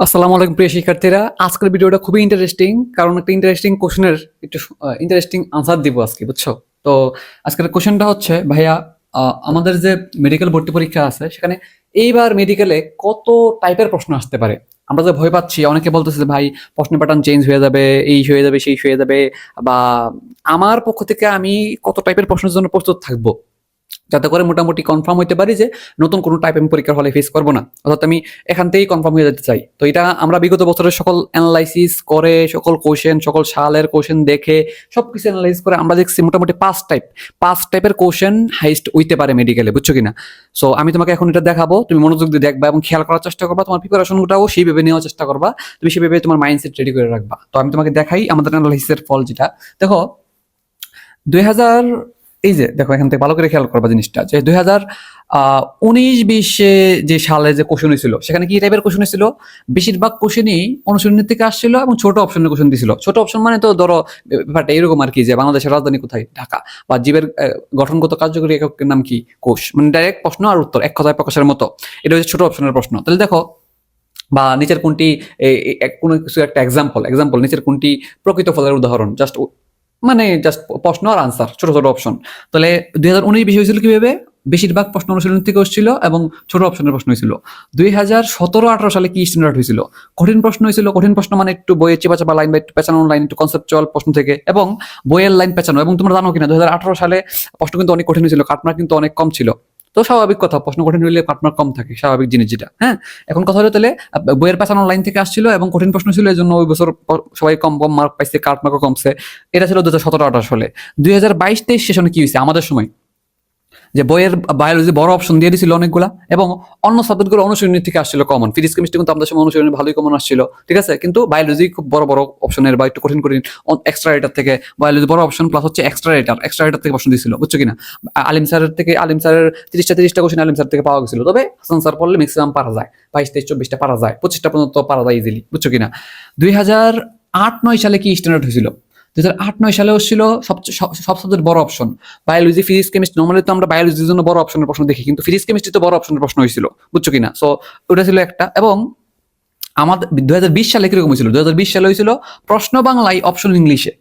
আসসালামু আলাইকুম, প্রিয় শিক্ষার্থীরা। আজকের ভিডিওটা খুবই ইন্টারেস্টিং কারণ একটা ইন্টারেস্টিং কোশ্চেনের একটু ইন্টারেস্টিং আনসার দিব আজকে, বুঝছ? তো আজকের কোশ্চেনটা হচ্ছে, ভাইয়া আমাদের যে মেডিকেল ভর্তি পরীক্ষা আছে, সেখানে এইবার মেডিকেলে কত টাইপের প্রশ্ন আসতে পারে? আমরা যে ভয় পাচ্ছি, অনেকে বলতেছে যে, ভাই, প্রশ্ন প্যাটার্ন চেঞ্জ হয়ে যাবে, এই হয়ে যাবে, সেই হয়ে যাবে, বা, আমার পক্ষ থেকে আমি কত টাইপের প্রশ্নের জন্য প্রস্তুত থাকব? যাতে করে মোটামুটি কনফার্ম হইতে পারি যে নতুন কোনো টাইপ আমি পরীক্ষার হলে ফেস করব না। অর্থাৎ আমি এখান থেকেই কনফার্ম হয়ে যেতে চাই। তো এটা আমরা বিগত বছরের সকল অ্যানালাইসিস করে, সকল কোশ্চেন সকল সালের কোশ্চেন দেখে সবকিছু অ্যানালাইজ করে আমরা দেখছি মোটামুটি পাঁচ টাইপ পাঁচ টাইপের কোশ্চেন হাইস্ট হইতে পারে মেডিকেলে বুঝছ কিনা? সো আমি তোমাকে এখন এটা দেখাবো, তুমি মনোযোগ দিয়ে দেখবা এবং খেয়াল করার চেষ্টা করবা, তোমার প্রিপারেশনটাও সেইভাবে নেওয়ার চেষ্টা করবা, তুমি সেভাবে তোমার মাইন্ডসেট রেডি করে রাখবা। তো আমি তোমাকে দেখাই আমাদের অ্যানালাইসিসের ফল যেটা। দেখো, দুই হাজার এই যে দেখো, এখান থেকে ভালো করে খেয়াল করবা জিনিসটা, যে দুই হাজার উনিশ বিশে যে সালে যে কোশ্চেন হয়েছিল, সেখানে কি টাইপের কোশ্চেন হয়েছিল? বেশিরভাগ কোশ্চেনই অনুশীলনী থেকে আসছিল এবং ছোট অপশনের কোশ্চেন দিছিল। ছোট অপশন মানে তো ধরো, ব্যাপারটা এরকম আর কি, যে বাংলাদেশের রাজধানী কোথায়? ঢাকা। বা জীবের গঠনগত কার্যকরী এককের নাম কি? কোষ। মানে ডাইরেক্ট প্রশ্ন আর উত্তর, এক কথায় প্রকাশের মতো। এটা হচ্ছে ছোট অপশনের প্রশ্ন। তাহলে দেখো, বা নিচের কোনটি কোনো কিছু একটা এক্সাম্পল এক্সাম্পল নিচের কোনটি প্রকৃত ফলের উদাহরণ? জাস্ট মানে জাস্ট প্রশ্ন আর আনসার ছোট ছোট অপশন তাহলে দুই হাজার উনিশ বেশি হয়েছিল কীভাবে? বেশিরভাগ প্রশ্ন অনুশীলন থেকে হচ্ছিল এবং ছোট অপশনের প্রশ্ন হয়েছিল। দুই হাজার সতেরো আঠারো সালে কি স্ট্যান্ডার্ড হয়েছিল? কঠিন প্রশ্ন হয়েছিল, কঠিন প্রশ্ন মানে একটু বইয়ের চেপা চাপা লাইন বা একটু পেঁচানো লাইন একটু কনসেপচুয়াল প্রশ্ন থেকে এবং বইয়ের লাইন পেঁচানো। এবং তোমরা জানো কিনা, দুই হাজার আঠারো সালে প্রশ্ন কিন্তু অনেক কঠিন হয়েছিল, কাটমার্ক কিন্তু অনেক কম ছিল। তো স্বাভাবিক কথা, প্রশ্ন কঠিন হইলে পার্টনার কম থাকে, স্বাভাবিক জিনিস যেটা হ্যাঁ? এখন কথা হলো তাহলে বইয়ের পেছানো অনলাইন থেকে আসছিল এবং কঠিন প্রশ্ন ছিল এই জন্য ওই বছর সবাই কম কম মার্ক পাইছে কাটমার্কও কমছে। এটা ছিল দু হাজার সতেরো আঠাশ সালে। দুই হাজার বাইশ, তেইশ সেশনে কি হয়েছে? আমাদের সময়। যে বইয়ের বায়োলজি বড় অপশন দিয়ে দিছিল অনেকগুলা এবং অন্য সাবজেক্টগুলো অনুশীলনী থেকে আসছিল কমন ফিজিক্স কেমিস্ট্রি কিন্তু আমাদের সময় অনুশীলনী ভালোই কমন আসছিল, ঠিক আছে? কিন্তু বায়োলজি খুব বড় বড় অপশনের বা একটু কঠিন কঠিন এক্সট্রা রেটার থেকে বায়োলজি বড় অপশন প্লাস হচ্ছে এক্সট্রা রেটার এক্সট্রা রেটার থেকে প্রশ্ন দিয়েছিল বুঝছ কিনা? আলিম স্যারের থেকে, আলিম স্যারের তিরিশটা তিরিশটা কোশ্চেন আলিম স্যার থেকে পাওয়া গেছিল। তবে হাসান স্যার পড়লে ম্যাক্সিমাম পারা যায়, বাইশ, তেইশ, চব্বিশটা পারা যায়, পঁচিশটা পর্যন্ত পারা যায় ইজিলি বুঝছ কিনা? দুই হাজার আট, নয় সালে কি স্ট্যান্ডার্ড হয়েছিল? দুই হাজার আট, নয় সালেও ছিল সবচেয়ে সব বড় option biology physics chemistry normally তো আমরা বায়োলজির জন্য বড় অপশনের প্রশ্ন দেখি, কিন্তু ফিজিক্স কেমিস্ট্রি তো বড় অপশনের প্রশ্ন হয়েছিল, বুঝছ কিনা? সো ওটা ছিল একটা। এবং আমাদের দু হাজার বিশ সালে কীরকম হয়েছিল? দু হাজার বিশ সালে হয়েছিল প্রশ্ন বাংলায় অপশন ইংলিশে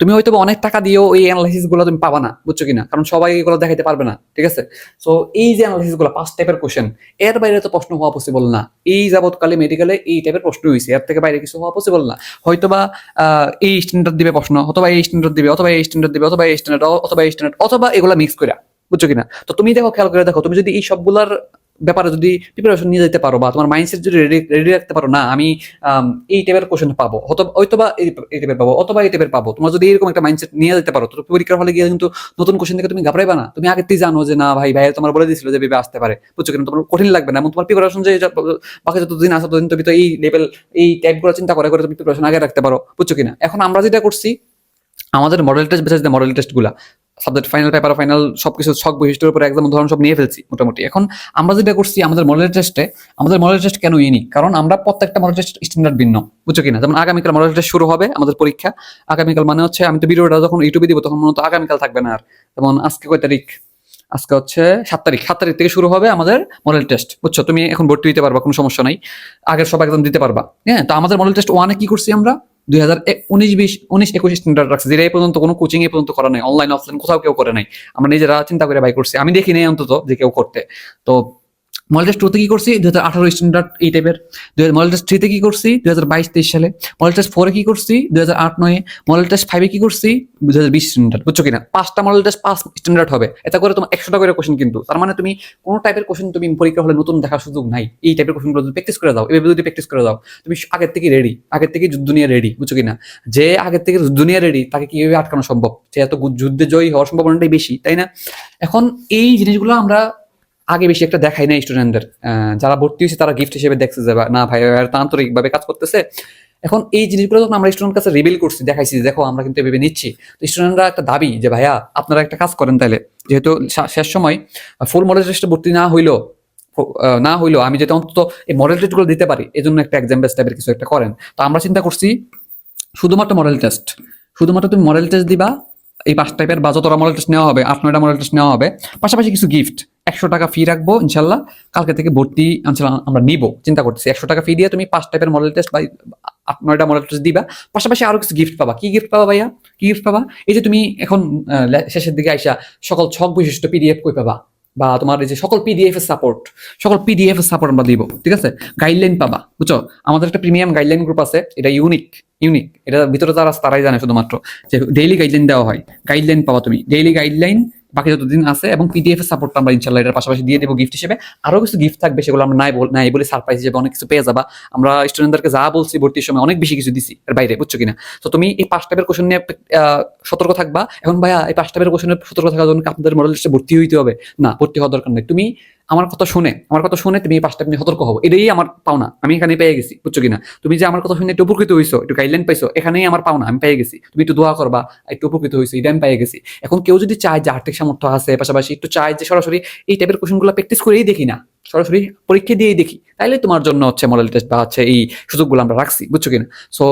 তুমি হয়তো অনেক টাকা দিয়েও এই অ্যানালাইসিসগুলো তুমি পাবা না, বুঝছ কিনা? কারণ সবাই এগুলো দেখাইতে পারবে না, ঠিক আছে? সো এই যে অ্যানালাইসিসগুলো পাঁচ টাইপের কোশ্চেন এর বাইরে তো প্রশ্ন হওয়া পসিবল না। এই যাবৎকালে মেডিকেলে এই টাইপের প্রশ্ন হয়েছে এর থেকে বাইরে কিছু হওয়া পসিবল না। হয়তোবা এই স্ট্যান্ডার্ড দিবে প্রশ্ন, অথবা এই স্ট্যান্ডার্ড দিবে, অথবা এই স্ট্যান্ডার্ড দিবে, অথবা এই স্ট্যান্ডার্ড অথবা এই স্ট্যান্ডার্ড অথবা এগুলা মিক্স করে বুঝছ কিনা? তো তুমি দেখো, খেয়াল করে দেখো, তুমি যদি এই সবগুলার ব্যাপারে যদি প্রিপারেশন নিয়ে যেতে পারো বা তোমার মাইন্ডসেট যদি রেডি রেডি রাখতে পারো, না, আমি এই টাইপের কোশ্চেন পাবো হয়তোবা এই টাইপের পাবো, অথবা এই টাইপের পাবো। তোমার যদি এরকম একটা মাইন্ডসেট নিয়ে যেতে পারো, তো পরীক্ষার হলে গিয়ে কিন্তু নতুন কোশ্চেন থেকে তুমি ঘাবড়াইবা না। তুমি আগে থেকে জানো যে, না, ভাই ভাই তোমার বলে দিয়েছিল যে ভেবে আসতে পারে। বুঝছ কিনা? তোমার কঠিন লাগবে না। এবং তোমার প্রিপারেশন যে বাকি যতদিন আসে ততদিন তুমি তো এই লেভেল এই টাইপগুলো চিন্তা করে করে তুমি প্রিপারেশন আগে রাখতে পারো। বুঝছ কিনা? এখন আমরা যেটা করছি, আমাদের মডেল টেস্ট বেসিস মডেল টেস্টগুলা। সাবজেক্ট ফাইনাল পেপার ফাইনাল সবকিছু ছক বৈশিষ্ট্যের উপর একদম উদাহরণ সব নিয়ে ফেলছি মোটামুটি। এখন আমরা যেটা করছি, আমাদের মডেল টেস্টে আমাদের মডেল টেস্ট কেন ইউনিক কারণ আমরা প্রত্যেকটা মডেল টেস্ট স্ট্যান্ডার্ড ভিন্ন, বুঝছ কিনা? যেমন আগামীকাল মডেল টেস্ট শুরু হবে আমাদের পরীক্ষা। আগামীকাল মানে হচ্ছে আমি তো ভিডিওটা যখন ইউটিউবে দিব, তখন মূলত আগামীকাল থাকবে না আর। যেমন আজকে কয় তারিখ? আজকে হচ্ছে সাত তারিখ। সাত তারিখ থেকে শুরু হবে আমাদের মডেল টেস্ট বুঝছ? তুমি এখন ভর্তি দিতে পারবা, কোনো সমস্যা নাই। আগের সব একদম দিতে পারবা। হ্যাঁ তো আমাদের মডেল টেস্ট ওয়ানে কি করছি আমরা? দুই হাজার উনিশ বিশ, উনিশ একুশ স্ট্যান্ডার্ড রাখছে। যেটা এই পর্যন্ত কোনো কোচিং এ পর্যন্ত করা নাই। অনলাইন অফলাইন কোথাও কেউ করে নাই। আমরা নিজেরা চিন্তা করে বাই করছি। আমি দেখি নাই অন্তত যে কেউ করতে। তো মডেল টেস্ট টুতে কি করছি? দুই হাজার আঠারো স্ট্যান্ডার্ড এই টাইপের মডেল টেস্ট থ্রিতে কি করছি? দুই হাজার বাইশ, তেইশ সালে। মডেল টেস্ট ফোরে কি করছি? দুই হাজার আট, নয়ে মডেল টেস্ট ফাইভে কি করছি? দুই হাজার বিশ স্ট্যান্ডার্ড বুঝছ কিনা? পাঁচটা মডেল টেস্ট পাঁচ স্ট্যান্ডার্ড হবে। এটা করে তোমার একশোটা করে কোশ্চেন কিন্তু। তার মানে তুমি কোনো টাইপের কোশ্চেন তুমি পরীক্ষা হলে নতুন দেখার সুযোগ নাই। এই টাইপের কোশ্চেনগুলো যদি প্র্যাকটিস করে দাও, এভাবে যদি প্র্যাকটিস করে দাও, তুমি আগের থেকে রেডি আগের থেকে যুদ্ধ নিয়ে রেডি বুঝছ কিনা? যে আগের থেকে যুদ্ধ নিয়ে রেডি তাকে কীভাবে আটকানো সম্ভব? সে এত যুদ্ধে জয়ী হওয়ার সম্ভাবনাটাই বেশি, তাই না? এখন এই জিনিসগুলো আমরা আগে বেশি একটা দেখাই না স্টুডেন্টদের যারা ভর্তি হয়েছে তারা গিফট হিসেবে দেখছে যে না ভাই ভাইয়ের তা আন্তরিকভাবে কাজ করতেছে। এখন এই জিনিসগুলো যখন আমরা স্টুডেন্ট কাছে রিভিল করছি, দেখাইছি দেখো, আমরা কিন্তু এভাবে নিচ্ছি। তো স্টুডেন্টরা একটা দাবি যে, ভাইয়া, আপনারা একটা কাজ করেন তাহলে যেহেতু শেষ সময় ফুল মডেল টেস্টে ভর্তি না হইল না হইল, আমি যেটা অন্তত এই মডেল টেস্টগুলো দিতে পারি এই জন্য একটা এক্সাম বেস টাইপের কিছু একটা করেন। তো আমরা চিন্তা করছি, শুধুমাত্র মডেল টেস্ট শুধুমাত্র তুমি মডেল টেস্ট দিবা, এই পাঁচ টাইপের বা যতটা মডেল টেস্ট নেওয়া হবে, আট, নয়টা মডেল টেস্ট নেওয়া হবে, পাশাপাশি কিছু গিফট একশো টাকা ফি রাখব, ইনশাল্লাহ। কালকে থেকে ভর্তি ইনশাল্লাহ আমরা নিব। চিন্তা করতেছি, একশো টাকা ফি দিয়ে তুমি পাঁচ টাইপের মডেল টেস্ট বা আট নয়টা মডেল টেস্ট দিবা। পাশাপাশি আরও কিছু গিফট পাবা। কি গিফট পাবা ভাইয়া? কি গিফট পাবা? এই যে তুমি এখন শেষের দিকে আইসা, সকল ছক বৈশিষ্ট্য পিডিএফ কই পাবা? বা তোমার এই যে সকল পিডিএফ এর সাপোর্ট সকল পিডিএফ এর সাপোর্ট আমরা দিব, ঠিক আছে? গাইডলাইন পাবা, বুঝছ? আমাদের একটা প্রিমিয়াম গাইডলাইন গ্রুপ আছে, এটা ইউনিক ইউনিক এটা ভিতরে তারা তারাই জানে শুধুমাত্র যে ডেইলি গাইডলাইন দেওয়া হয়। গাইডলাইন পাবা তুমি। ডেইলি গাইডলাইন বাকি যতদিন আছে এবং পিডিএফ এর আমরা ইনশাল্লাহ এটার পাশাপাশি দিয়ে দেবো গিফট হিসেবে। আরও কিছু গিফট থাকবে সেগুলো আমরা নাই বল নাই বলে সারপ্রাইজ হিসেবে অনেক কিছু পেয়ে যাবা। আমরা স্টুডেন্টদেরকে যা বলছি ভর্তির সময় অনেক বেশি কিছু দিছি এর বাইরে, বুঝছ কিনা? তো তুমি এই পাঁচ টাইপের কোশ্চেন নিয়ে সতর্ক থাকবা। এখন ভাইয়া, এই পাঁচ টাইপের কোশ্চেনের সতর্ক থাকার জন্য আপনাদের মডেল লিস্টে ভর্তি হইতে হবে? না, ভর্তি হওয়ার দরকার নেই। তুমি আমার কথা শুনে, আমার কথা শুনে তুমি পাঁচটা নিয়ে সতর্ক হব এটাই আমার পাওনা। আমি এখানে পেয়ে গেছি, বুঝছ কিনা? তুমি যে আমার কথা শুনে একটু উপকৃত হইছো, একটু গাইডলাইন পাইছো, এখানেই আমার পাওনা, আমি পেয়ে গেছি। তুমি একটু দোয়া করবা, একটু উপকৃত হইছো, এটা আমি পেয়ে গেছি। এখন কেউ যদি চায় যে আর্থিক সামর্থ্য আছে, পাশাপাশি একটু চায় যে সরাসরি এই টাইপের কোশ্চেনগুলো প্র্যাকটিস করেই দেখি না, সরাসরি পরীক্ষা দিয়েই দেখি, তাইলে তোমার জন্য হচ্ছে মডেল টেস্ট বা হচ্ছে এই সুযোগগুলো আমরা রাখছি, বুঝছ কিনা? সো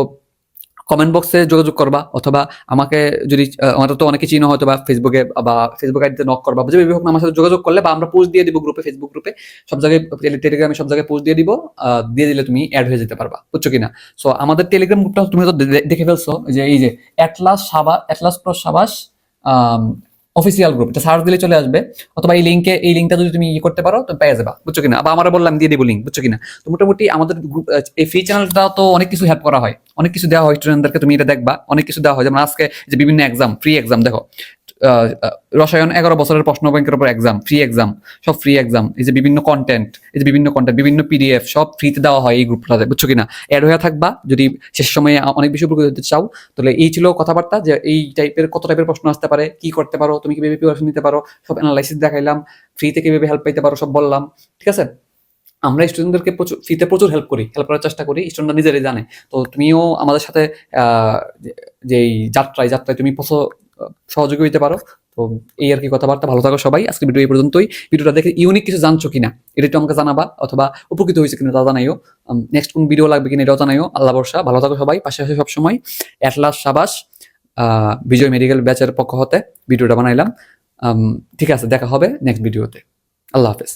কমেন্ট বক্সে যোগাযোগ করবা, অথবা আমাকে যদি আমার তো অনেকে চিনো হয়তো বা ফেসবুকে বা ফেসবুক আইডিতে নক করবা যে হোক আমার সাথে যোগাযোগ করলে বা আমরা পোস্ট দিয়ে দিব গ্রুপে ফেসবুক গ্রুপে সব জায়গায় টেলিগ্রামে সব জায়গায় পোস্ট দিয়ে দিব দিয়ে দিলে তুমি অ্যাড হয়ে যেতে পারবা, বুঝছ কিনা? সো আমাদের টেলিগ্রাম গ্রুপটা তুমি তো দেখে ফেলছো, যে এই যে অ্যাটলাস সাবা অ্যাটলাস প্রো সাবাস অফিসিয়াল গ্রুপ এটা সার্চ দিলে চলে আসবে। অথবা এই লিঙ্কে এই লিঙ্কটা যদি তুমি ইয়ে করতে পারো তো পেয়ে যাবা। বুঝছ কিনা? বা আমরা বললাম দিয়ে দিব লিঙ্ক বুঝছ কিনা? তো মোটামুটি আমাদের আহ, এই ফ্রি চ্যানেলটা তো অনেক কিছু হেল্প করা হয়। অনেক কিছু দেওয়া হয় স্টুডেন্টদেরকে তুমি এটা দেখবা। অনেক কিছু দেওয়া হয়। যেমন আজকে যে বিভিন্ন এক্সাম ফ্রি এক্সাম দেখো। রসায়ন এগারো বছরের প্রশ্ন ব্যাংকের উপর এক্সাম ফ্রি এক্সাম সব ফ্রি এক্সাম এই যে বিভিন্ন কন্টেন্ট এই যে বিভিন্ন কন্টেন্ট বিভিন্ন পিডিএফ সব ফ্রিতে দেওয়া হয় এই গ্রুপটাতে বুঝছ কিনা? অ্যাড হয়ে থাকবা। যদি শেষ সময়ে অনেক বেশি উপকৃত হতে চাও তাহলে এই ছিল কথাবার্তা যে এই টাইপের কত টাইপের প্রশ্ন আসতে পারে কি করতে পারো তুমি কীভাবে প্রিপারেশন নিতে পারো? সব অ্যানালাইসিস দেখাইলাম ফ্রিতে কীভাবে হেল্প পাইতে পারো সব বললাম ঠিক আছে? আমরা স্টুডেন্টদেরকে প্রচুর ফ্রিতে প্রচুর হেল্প করি হেল্প করার চেষ্টা করি স্টুডেন্টরা নিজেরাই জানে। তো তুমিও আমাদের সাথে আহ, যে- যে এই যাত্রায় যাত্রায় তুমি প্রচুর সহযোগী হইতে পারো। তো এই আর কি কথাবার্তা ভালো থাকো সবাই। আজকে ভিডিও এই পর্যন্তই। ভিডিওটা দেখে ইউনিক কিছু জানছো কিনা এটা একটু আমাকে জানাবা অথবা উপকৃত হয়েছে কিনা তা জানাইও। নেক্সট কোন ভিডিও লাগবে কিনা এটাও জানাইও। আল্লাহ বর্ষা ভালো থাকো সবাই। পাশে পাশে সবসময়। অ্যাটলাস সাবাস। বিজয় মেডিকেল ব্যাচের পক্ষ হতে ভিডিওটা বানাইলাম। ঠিক আছে, দেখা হবে নেক্সট ভিডিওতে। আল্লাহ হাফেজ।